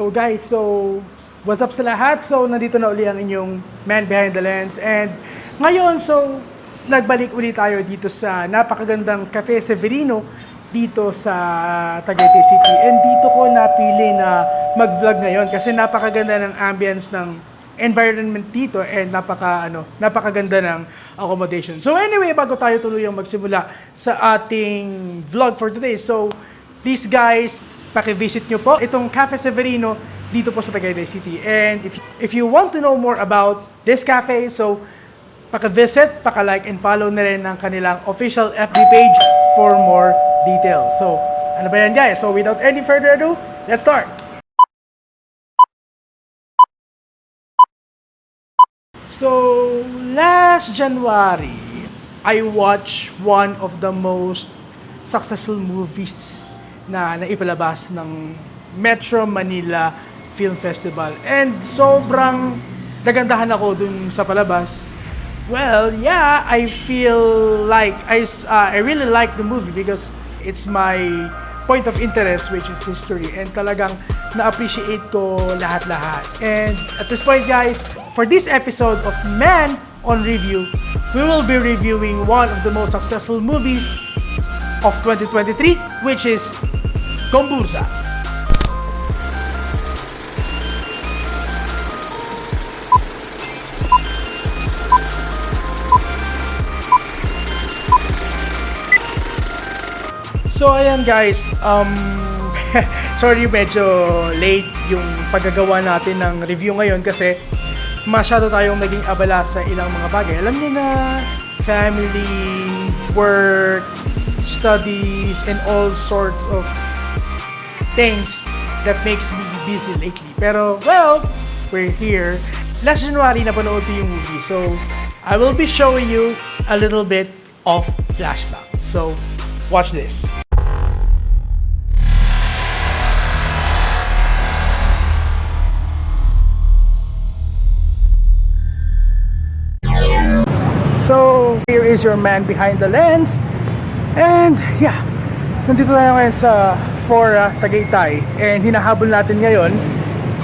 So guys, so what's up sa lahat? So nandito na uli ang inyong man behind the lens and ngayon so nagbalik uli tayo dito sa napakagandang Cafe Severino dito sa Tagaytay City and dito ko napili na mag-vlog ngayon kasi napakaganda ng ambience ng environment dito and napaka ano napakaganda ng accommodation. So anyway, bago tayo tuluyang magsimula sa ating vlog for today. So please guys, paki-visit nyo po itong Cafe Severino dito po sa Tagaytay City. And if, if you want to know more about this cafe, so paki-visit, paki-like and follow na rin ang kanilang official FB page for more details. So, ano ba yan guys? So without any further ado, let's start! So, last January, I watched one of the most successful movies na naipalabas ng Metro Manila Film Festival. And sobrang nagandahan ako dun sa palabas. Well, yeah, I feel like I, uh, I really like the movie because it's my point of interest which is history and talagang na-appreciate ko lahat-lahat. And at this point guys, for this episode of Man on Review, we will be reviewing one of the most successful movies of 2023 which is Gomburza. So ayan guys, um sorry medyo late yung paggagawa natin ng review ngayon kasi masyado tayong naging abala sa ilang mga bagay. Alam niyo na family, work, studies, and all sorts of things that makes me busy lately. Pero, well, we're here. Last January, napanood ko yung movie. So, I will be showing you a little bit of flashback. So, watch this. So, here is your man behind the lens. And, yeah, nandito tayo ngayon sa Fora Tagaytay. And hinahabol natin ngayon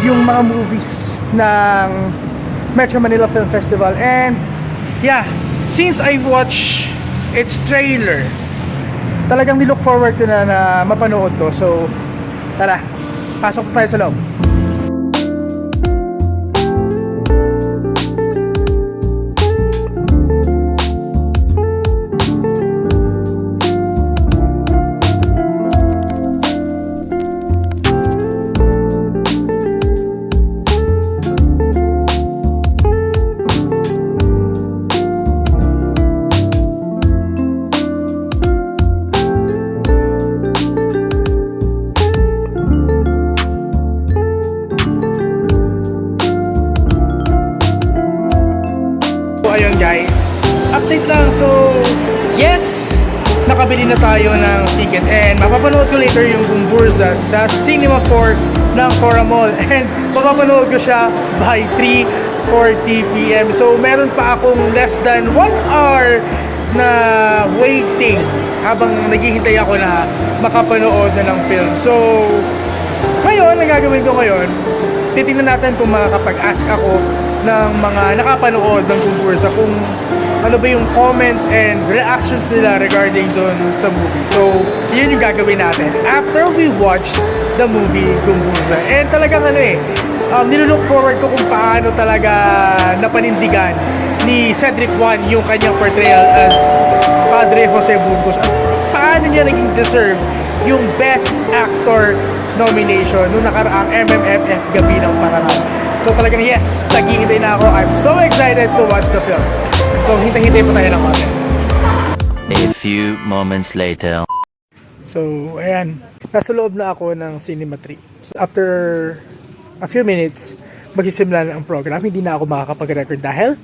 yung mga movies ng Metro Manila Film Festival. And, yeah, since I watched its trailer, talagang nilook forward ko na na mapanood to. So, tara, pasok tayo sa loob. So ayun guys, update lang. So yes, nakabili na tayo ng ticket and mapapanood ko later yung Bumburza sa Cinema 4 ng Fora Mall and mapapanood ko siya by 3.40pm. So meron pa akong less than 1 hour na waiting habang naghihintay ako na makapanood na ng film. So ngayon, ang gagawin ko ngayon, titingnan natin kung makakapag-ask ako ng mga nakapanood ng Gumbursa kung ano ba yung comments and reactions nila regarding dun sa movie. So, yun yung gagawin natin after we watch the movie Gumbursa. And talagang ano eh, um, nilook forward ko kung paano talaga napanindigan ni Cedric Juan yung kanyang portrayal as Padre Jose Burgos at paano niya naging deserve yung Best Actor nomination nung nakaraang MMFF Gabi ng Parangal. So talagang yes, naghihintay na ako. I'm so excited to watch the film. So hintay-hintay po tayo ng konti. A few moments later. So ayan, nasa loob na ako ng Cinema 3. So, after a few minutes, magsisimula na ang program. Hindi na ako makakapag-record dahil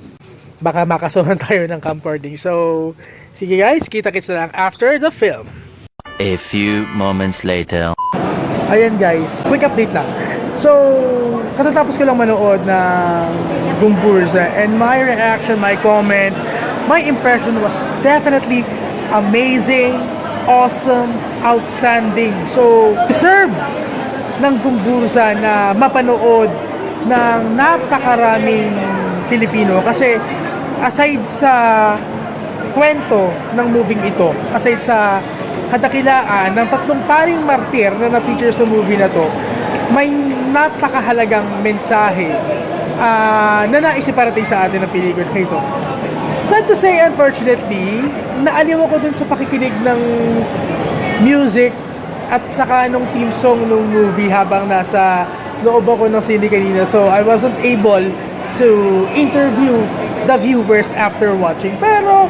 baka makasuhan tayo ng camcording. So, sige guys, kita-kits na lang after the film. A few moments later. Ayan guys, quick update lang. So, katatapos ko lang manood ng Gumburza and my reaction, my comment, my impression was definitely amazing, awesome, outstanding. So, deserve ng Gumburza na mapanood ng napakaraming Filipino kasi aside sa kwento ng moving ito, aside sa kadakilaan ng tatlong paring martir na na-feature sa movie na to, may napakahalagang mensahe ah, na naisiparating sa atin ng pelikula na ito. Sad to say, unfortunately, naaliw ako dun sa pakikinig ng music at saka nung theme song nung movie habang nasa loob ako ng sine kanina. So, I wasn't able to interview the viewers after watching. Pero,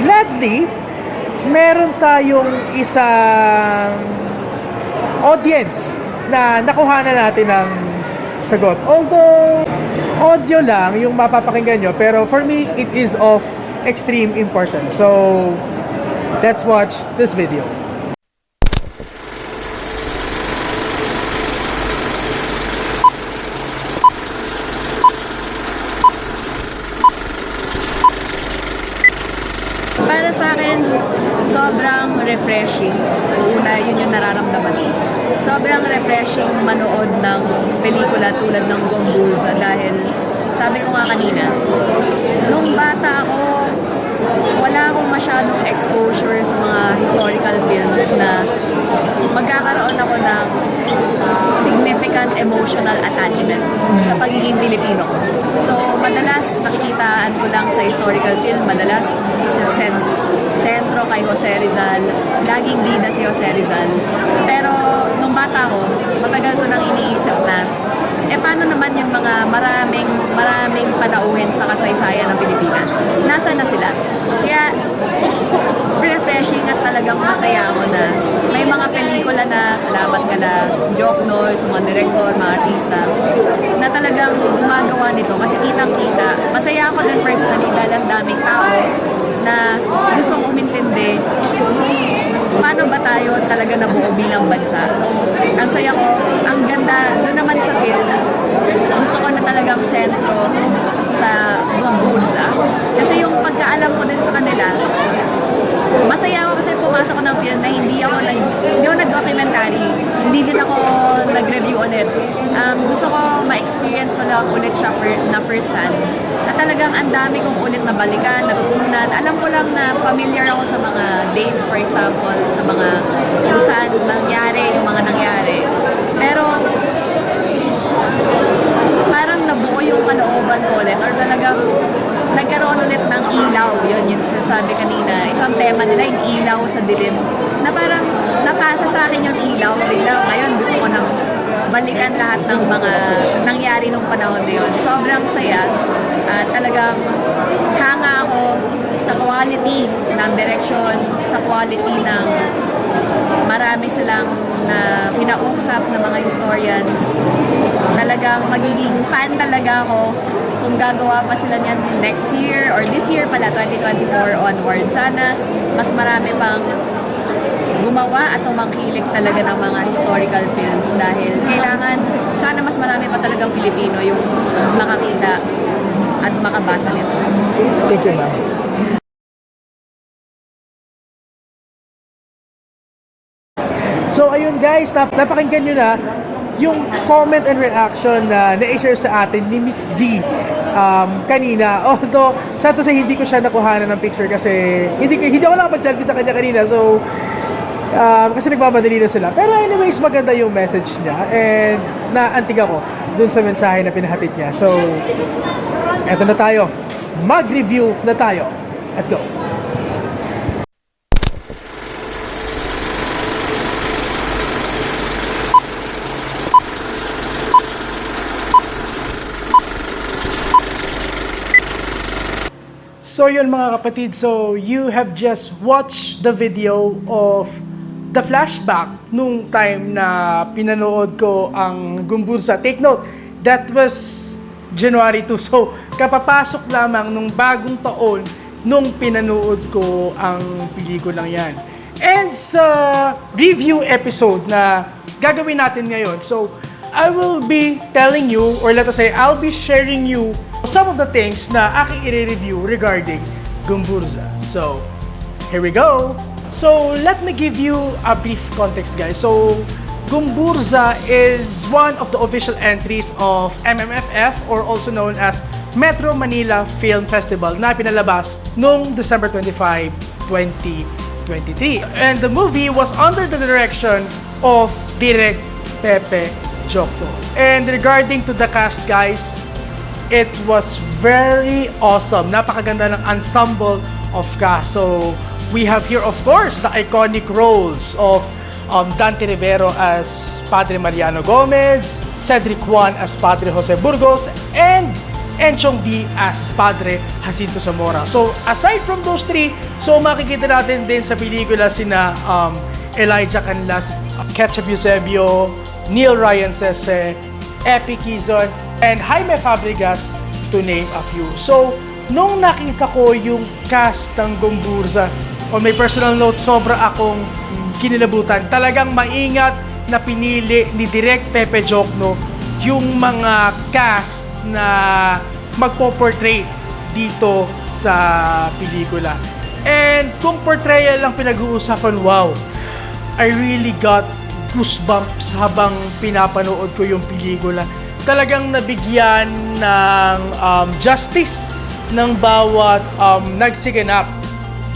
gladly, meron tayong isang audience na nakuha na natin ng sagot. Although, audio lang yung mapapakinggan nyo, pero for me, it is of extreme importance. So, let's watch this video. Para sa akin, sobrang refreshing. So, una, yun yung nararamdaman ko. Sobrang refreshing manood ng pelikula tulad ng Gomburza dahil sabi ko nga kanina, nung bata ako, wala akong masyadong exposure sa mga historical films na magkakaroon ako ng significant emotional attachment sa pagiging Pilipino ko. So, madalas nakikitaan ko lang sa historical film, madalas sen- sentro kay Jose Rizal, laging bida si Jose Rizal. Pero, nung bata ko, matagal ko nang iniisip na, eh paano naman yung mga maraming, maraming panauhin sa kasaysayan ng Pilipinas? Nasaan na sila? Kaya, refreshing at talagang masaya ako na may mga pelikula na salamat kala Joke Noy, sa mga direktor, mga artista na talagang gumagawa nito kasi kitang-kita. Masaya ako din personally dahil ang daming tao na gustong umintindi paano ba tayo talaga nabuo bilang bansa. Ang saya ko, ang ganda, doon naman sa film, gusto ko na talagang sentro sa Gomburza. Kasi yung pagkaalam ko din sa kanila, masaya ako kasi pumasok ko ng film na hindi ako nag hindi ako nag-documentary. Hindi din ako nag-review ulit. Um, gusto ko ma-experience ko lang ulit siya fir- na first hand. Na talagang ang dami kong ulit na balikan, natutunan. Alam ko lang na familiar ako sa mga dates, for example, sa mga kung saan nangyari, yung mga nangyari. Pero parang nabuo yung kalooban ko ulit or talagang nagkaroon ulit ng ilaw. Yun, yung sasabi kanina. Isang tema nila, yung ilaw sa dilim. Na parang napasa sa akin yung ilaw. Bigla, ngayon gusto ko nang balikan lahat ng mga nangyari nung panahon na yun. Sobrang saya. At talagang hanga ako sa quality ng direction, sa quality ng marami silang na kinausap ng mga historians. Talagang magiging fan talaga ako kung gagawa pa sila niyan next year or this year pala, 2024 onward. Sana mas marami pang gumawa at tumangkilik talaga ng mga historical films dahil kailangan, sana mas marami pa talagang Pilipino yung makakita at makabasa nito. Thank you, ma'am. So ayun guys, nap napakinggan nyo na yung comment and reaction na na-share sa atin ni Miss Z um, kanina. Although, sa to say, hindi ko siya nakuhanan ng picture kasi hindi, hindi ako nakapag-selfie sa kanya kanina. So, um, kasi nagmamadali na sila. Pero anyways, maganda yung message niya and naantig ako dun sa mensahe na pinahatid niya. So, eto na tayo. Mag-review na tayo. Let's go. So yun mga kapatid, so you have just watched the video of the flashback nung time na pinanood ko ang Gumbursa. Take note, that was January 2. So kapapasok lamang nung bagong taon nung pinanood ko ang pelikulang yan. And sa review episode na gagawin natin ngayon, so I will be telling you, or let us say, I'll be sharing you some of the things na aking i-review regarding Gumburza. So, here we go. So, let me give you a brief context, guys. So, Gumburza is one of the official entries of MMFF or also known as Metro Manila Film Festival na pinalabas noong December 25, 2023. And the movie was under the direction of Direk Pepe Jokto. And regarding to the cast guys, it was very awesome. Napakaganda ng ensemble of cast. So, we have here, of course, the iconic roles of um, Dante Rivero as Padre Mariano Gomez, Cedric Juan as Padre Jose Burgos, and Enchong D as Padre Jacinto Zamora. So, aside from those three, so makikita natin din sa pelikula sina um, Elijah Canlas, Ketchup Eusebio, Neil Ryan Sese, Epi Kizon, and Jaime Fabregas to name a few. So, nung nakita ko yung cast ng Gomburza, on my personal note, sobra akong kinilabutan. Talagang maingat na pinili ni Direk Pepe Jokno yung mga cast na magpo-portray dito sa pelikula. And kung portrayal lang pinag-uusapan, wow, I really got goosebumps habang pinapanood ko yung pelikula. Talagang nabigyan ng um, justice ng bawat um, nagsiganap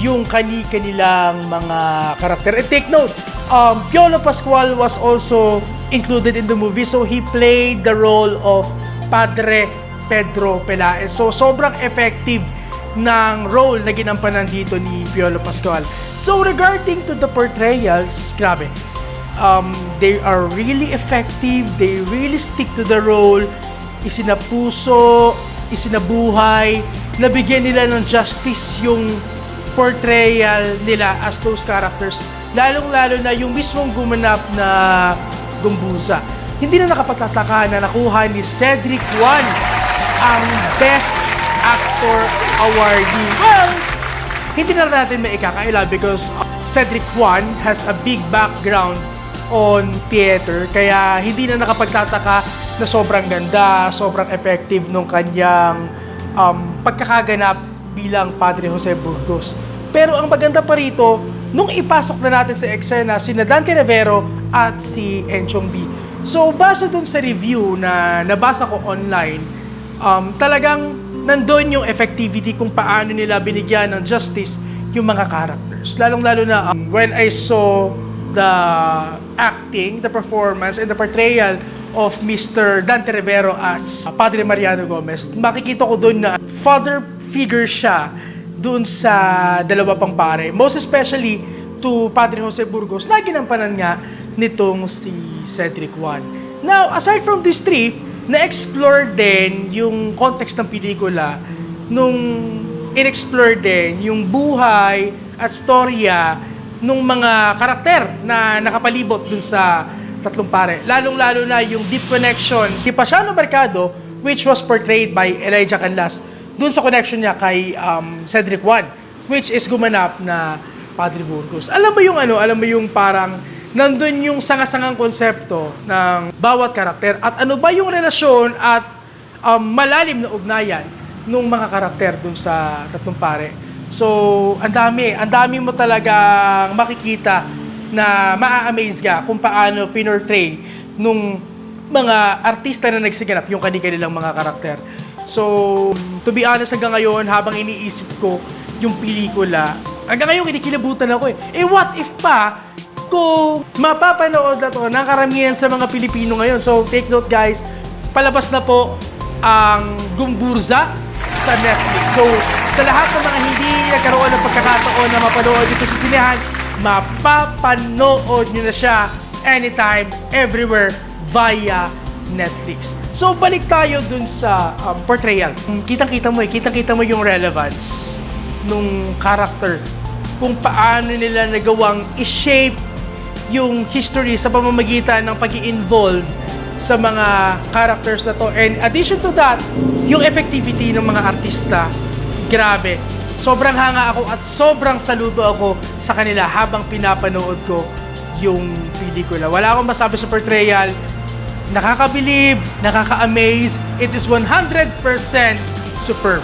yung kani-kanilang mga karakter. And take note, um, Piolo Pascual was also included in the movie. So he played the role of Padre Pedro Pelaez. So sobrang effective ng role na ginampanan dito ni Piolo Pascual. So regarding to the portrayals, grabe. Um, they are really effective. They really stick to the role. Isinapuso, isinabuhay. Nabigyan nila ng justice yung portrayal nila as those characters. Lalong-lalo na yung mismong gumanap na Gumbuza. Hindi na nakapagtataka na nakuha ni Cedric Juan ang Best Actor Awardee. Well, hindi na natin may ikakaila because Cedric Juan has a big background on theater kaya hindi na nakapagtataka na sobrang ganda, sobrang effective nung kanyang um, pagkakaganap bilang Padre Jose Burgos. Pero ang maganda pa rito, nung ipasok na natin sa eksena si Dante Rivero at si Enchong B. So, base dun sa review na nabasa ko online, um, talagang nandun yung effectivity kung paano nila binigyan ng justice yung mga characters. Lalong-lalo na um, when I saw the acting, the performance, and the portrayal of Mr. Dante Rivero as Padre Mariano Gomez, makikita ko doon na father figure siya doon sa dalawa pang pare. Most especially to Padre Jose Burgos na ginampanan nga nitong si Cedric Juan. Now, aside from these three, na-explore din yung context ng pelikula nung in-explore din yung buhay at storya nung mga karakter na nakapalibot dun sa tatlong pare. Lalong-lalo na yung deep connection ni Pasiano Mercado which was portrayed by Elijah Canlas dun sa connection niya kay um, Cedric Juan which is gumanap na Padre Burgos. Alam mo yung ano, alam mo yung parang nandun yung sanga-sangang konsepto ng bawat karakter at ano ba yung relasyon at um, malalim na ugnayan nung mga karakter dun sa tatlong pare. So, ang dami, ang dami mo talagang makikita na maa-amaze ka kung paano pinortray nung mga artista na nagsiganap yung kanilang mga karakter. So, to be honest hanggang ngayon, habang iniisip ko yung pelikula, hanggang ngayon kinikilabutan ako eh. Eh what if pa kung mapapanood na to ng karamihan sa mga Pilipino ngayon. So, take note guys, palabas na po ang Gumburza sa Netflix. So, sa lahat ng mga hindi nagkaroon ng pagkakataon na mapanood dito sa sinehan, mapapanood nyo na siya anytime, everywhere, via Netflix. So, balik tayo dun sa um, portrayal. Kitang-kita mo eh, kitang-kita mo yung relevance nung character. Kung paano nila nagawang i-shape yung history sa pamamagitan ng pag involve sa mga characters na to. And addition to that, yung effectivity ng mga artista, grabe. Sobrang hanga ako at sobrang saludo ako sa kanila habang pinapanood ko yung pelikula. Wala akong masabi sa portrayal. Nakakabilib, nakaka-amaze. It is 100% superb.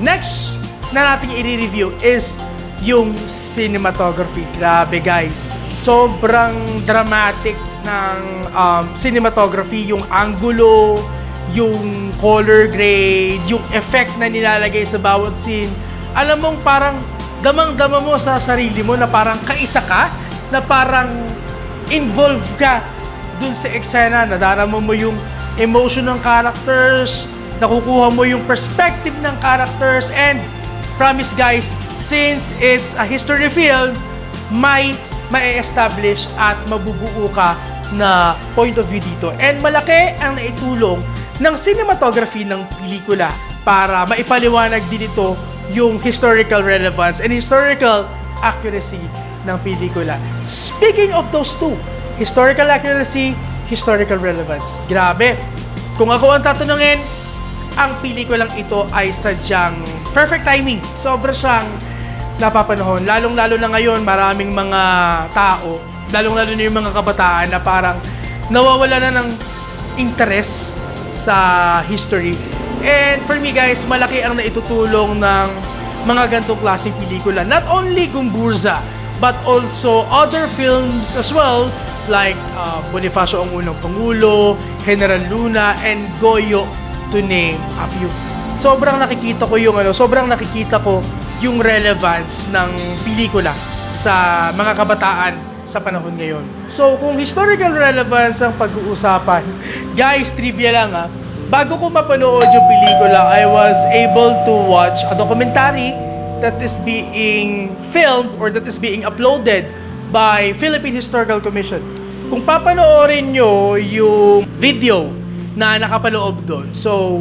Next na natin i-review is yung cinematography. Grabe guys. Sobrang dramatic ng um, cinematography, yung angulo, yung color grade, yung effect na nilalagay sa bawat scene. Alam mong parang damang-dama mo sa sarili mo na parang kaisa ka, na parang involved ka dun sa eksena, nadarama mo yung emotion ng characters, nakukuha mo yung perspective ng characters, and promise guys, since it's a history film, may ma-establish at mabubuo ka na point of view dito. And malaki ang naitulong ng cinematography ng pelikula para maipaliwanag din ito yung historical relevance and historical accuracy ng pelikula. Speaking of those two, historical accuracy, historical relevance. Grabe. Kung ako ang tatanungin, ang pelikulang ito ay sadyang perfect timing. Sobra siyang napapanahon. Lalong-lalo na ngayon, maraming mga tao, lalong-lalo na yung mga kabataan na parang nawawala na ng interest sa history. And for me guys, malaki ang naitutulong ng mga gantong klaseng pelikula. Not only Gumburza, but also other films as well like uh, Bonifacio ang unang Pangulo, General Luna, and Goyo to name a few. Sobrang nakikita ko yung ano, sobrang nakikita ko yung relevance ng pelikula sa mga kabataan sa panahon ngayon. So, kung historical relevance ang pag-uusapan, guys, trivia lang ah, bago ko mapanood yung pelikula, I was able to watch a documentary that is being filmed or that is being uploaded by Philippine Historical Commission. Kung papanoorin nyo yung video na nakapaloob doon, so,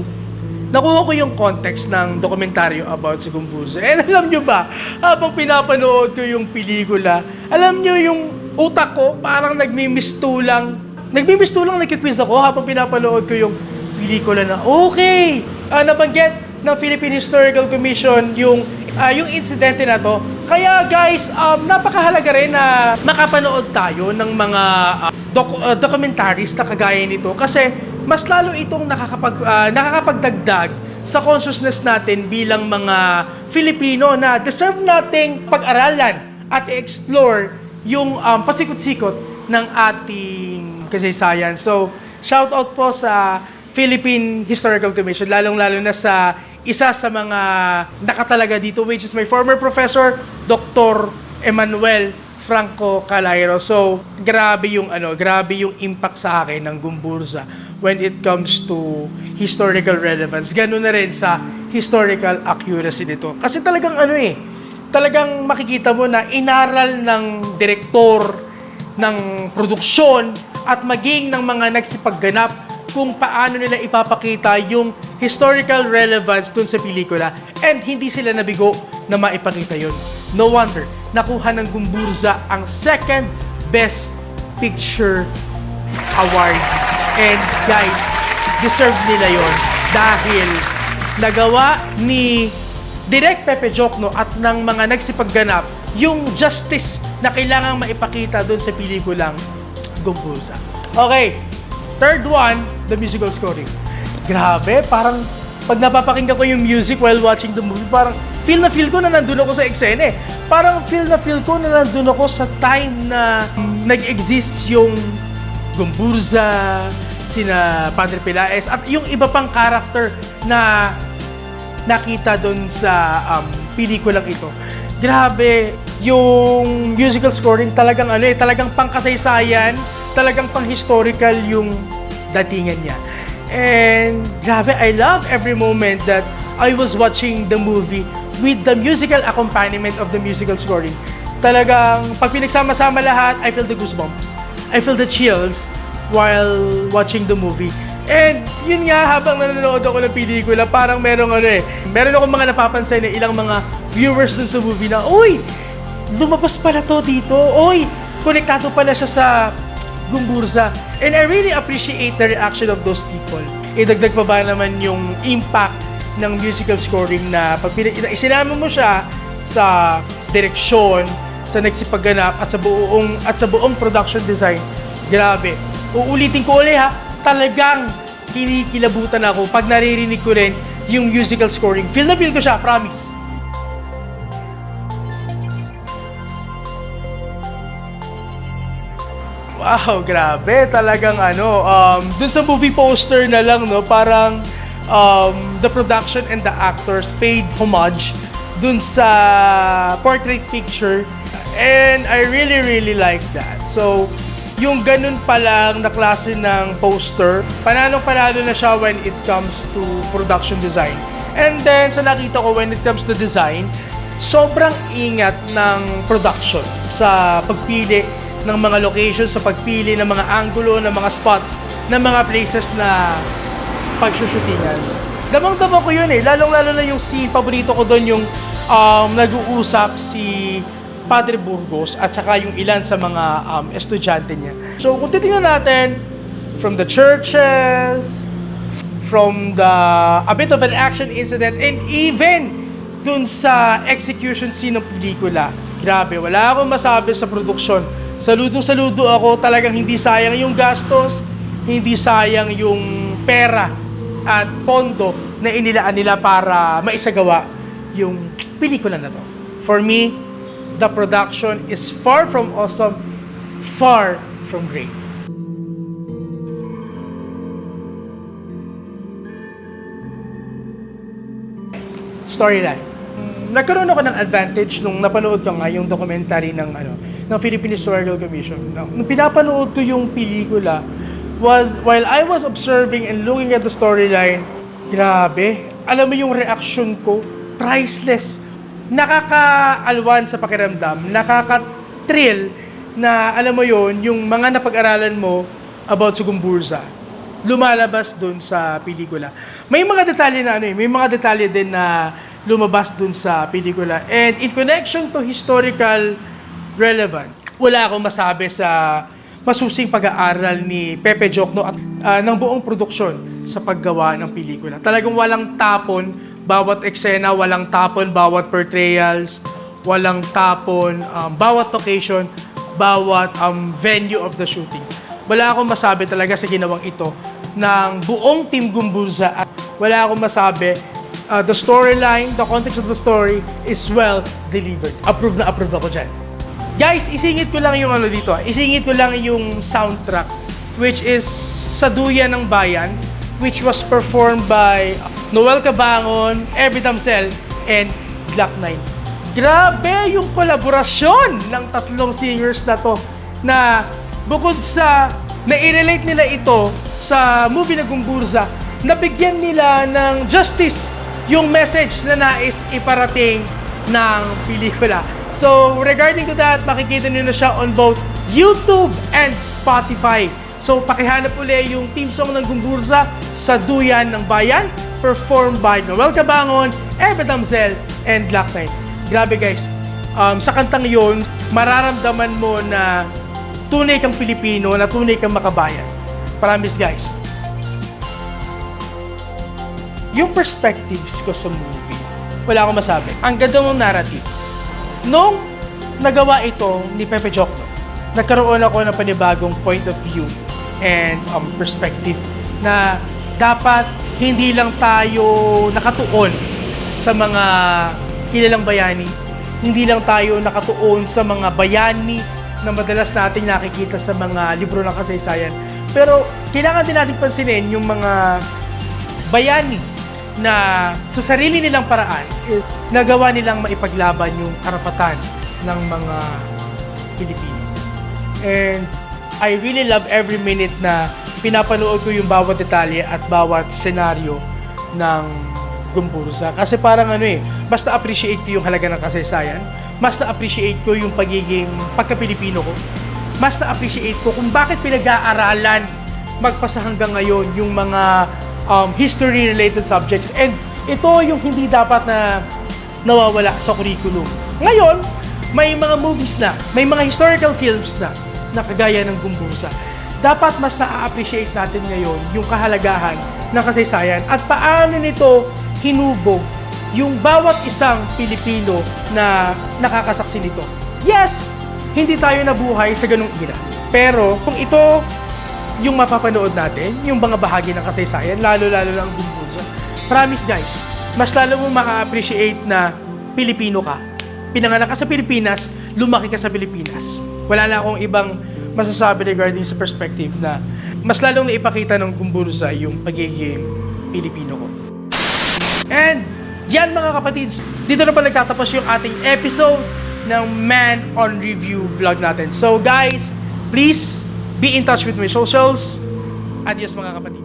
nakuha ko yung context ng dokumentaryo about si Gumbuza. And alam nyo ba, habang pinapanood ko yung pelikula, alam nyo yung utak ko parang nagmimistulang, nagmimistulang nagkikwiz ako habang pinapanood ko yung pelikula na, okay, ah, nabanggit ng Philippine Historical Commission yung ah, yung insidente na to. Kaya guys, um, napakahalaga rin na makapanood tayo ng mga ah, doc- ah, documentaries na kagaya nito kasi mas lalo itong nakakapag, ah, nakakapagdagdag sa consciousness natin bilang mga Filipino na deserve nating pag-aralan at i-explore yung um, pasikot-sikot ng ating kasaysayan. So, shout out po sa Philippine Historical Commission, lalong-lalo na sa isa sa mga nakatalaga dito, which is my former professor, Dr. Emmanuel Franco Calairo. So, grabe yung ano, grabe yung impact sa akin ng Gumburza when it comes to historical relevance. Ganun na rin sa historical accuracy nito. Kasi talagang ano eh, talagang makikita mo na inaral ng direktor ng produksyon at maging ng mga nagsipagganap kung paano nila ipapakita yung historical relevance dun sa pelikula and hindi sila nabigo na maipakita yun. No wonder, nakuha ng Gumburza ang second best picture award. And guys, deserve nila yon dahil nagawa ni Direk Pepe Jokno at ng mga nagsipagganap yung justice na kailangang maipakita doon sa pelikulang Gumburza. Okay, third one, the musical scoring. Grabe, parang pag napapakinggan ko yung music while watching the movie, parang feel na feel ko na nandun ako sa eksena eh. Parang feel na feel ko na nandun ako sa time na nag-exist yung Gumburza, sina Padre Pilaes, at yung iba pang character na nakita doon sa um, pelikulang ito. Grabe, yung musical scoring talagang ano eh, talagang pangkasaysayan, talagang pang-historical yung datingan niya. And grabe, I love every moment that I was watching the movie with the musical accompaniment of the musical scoring. Talagang pag pinagsama-sama lahat, I feel the goosebumps. I feel the chills while watching the movie. And yun nga, habang nanonood ako ng pelikula, parang merong ano eh, meron akong mga napapansin na ilang mga viewers dun sa movie na, Uy! Lumabas pala to dito. Uy! Konektado pala siya sa Gumburza. And I really appreciate the reaction of those people. Idagdag pa ba naman yung impact ng musical scoring na pag isinama mo siya sa direksyon, sa nagsipagganap at sa buong at sa buong production design. Grabe uulitin ko ulit ha, talagang kinikilabutan ako pag naririnig ko rin yung musical scoring. Feel na feel ko siya, promise. Wow, grabe. Talagang ano, um, dun sa movie poster na lang, no, parang um, the production and the actors paid homage dun sa portrait picture. And I really, really like that. So, yung ganun pa lang na klase ng poster, panalo-panalo na siya when it comes to production design. And then, sa nakita ko when it comes to design, sobrang ingat ng production sa pagpili ng mga locations, sa pagpili ng mga angulo, ng mga spots, ng mga places na pagsushootingan. Damang-dama ko yun eh. Lalong-lalo na yung scene, paborito ko doon yung um, nag-uusap si Padre Burgos at saka yung ilan sa mga um, estudyante niya. So kung titingnan natin, from the churches, from the a bit of an action incident and even dun sa execution scene ng pelikula. Grabe, wala akong masabi sa produksyon. Saludong-saludo ako, talagang hindi sayang yung gastos, hindi sayang yung pera at pondo na inilaan nila para maisagawa yung pelikula na to. For me, the production is far from awesome, far from great. storyline. Nagkaroon ako ng advantage nung napanood ko nga yung documentary ng ano ng Philippine Historical Commission. Nung pinapanood ko yung pelikula was while I was observing and looking at the storyline, grabe, alam mo yung reaction ko, priceless. Nakakaalwan sa pakiramdam, nakaka-thrill na alam mo yon yung mga napag-aralan mo about Sugumburza lumalabas dun sa pelikula. May mga detalye na ano eh, may mga detalye din na lumabas dun sa pelikula. And in connection to historical relevant, wala akong masabi sa masusing pag-aaral ni Pepe Jokno at ah, ng buong produksyon sa paggawa ng pelikula. Talagang walang tapon bawat eksena, walang tapon bawat portrayals, walang tapon um, bawat location, bawat um, venue of the shooting. Wala akong masabi talaga sa ginawang ito ng buong Team Gumbuza wala akong masabi uh, the storyline, the context of the story is well delivered. Approve na approve ako dyan. Guys, isingit ko lang yung ano dito. ah. Isingit ko lang yung soundtrack which is Saduya ng Bayan which was performed by Noel Cabangon, Every Damsel, and Black Knight. Grabe yung kolaborasyon ng tatlong singers na to na bukod sa na-relate nila ito sa movie na Gumburza, nabigyan nila ng justice yung message na nais iparating ng pelikula. So, regarding to that, makikita nyo na siya on both YouTube and Spotify. So, pakihanap uli yung team song ng Gumburza sa Duyan ng Bayan, performed by Noel Cabangon, Eva Damsel, and Black Knight. Grabe guys, um, sa kantang yon mararamdaman mo na tunay kang Pilipino, na tunay kang makabayan. Promise guys. Yung perspectives ko sa movie, wala akong masabi. Ang ganda mong narrative. Nung nagawa ito ni Pepe Jokno, nagkaroon ako ng panibagong point of view and um, perspective na dapat hindi lang tayo nakatuon sa mga kilalang bayani, hindi lang tayo nakatuon sa mga bayani na madalas natin nakikita sa mga libro ng kasaysayan. Pero kailangan din natin pansinin yung mga bayani na sa sarili nilang paraan, eh, nagawa nilang maipaglaban yung karapatan ng mga Pilipino. And I really love every minute na pinapanood ko yung bawat detalye at bawat senaryo ng Gumburza. Kasi parang ano eh, mas na-appreciate ko yung halaga ng kasaysayan, mas na-appreciate ko yung pagiging pagka-Pilipino ko, mas na-appreciate ko kung bakit pinag-aaralan magpasa hanggang ngayon yung mga um, history-related subjects. And ito yung hindi dapat na nawawala sa curriculum. Ngayon, may mga movies na, may mga historical films na, na kagaya ng Gumbusa. Dapat mas na-appreciate natin ngayon yung kahalagahan ng kasaysayan at paano nito hinubog yung bawat isang Pilipino na nakakasaksi nito. Yes, hindi tayo nabuhay sa ganung era. Pero kung ito yung mapapanood natin, yung mga bahagi ng kasaysayan, lalo-lalo lang Gumbuza. Promise guys, mas lalo mo maka-appreciate na Pilipino ka. Pinanganak ka sa Pilipinas, lumaki ka sa Pilipinas. Wala na akong ibang masasabi regarding sa perspective na mas lalong naipakita ng Gumburza yung pagiging Pilipino ko. And yan mga kapatids, dito na pa nagtatapos yung ating episode ng Man on Review vlog natin. So guys, please be in touch with my socials. Adios mga kapatid.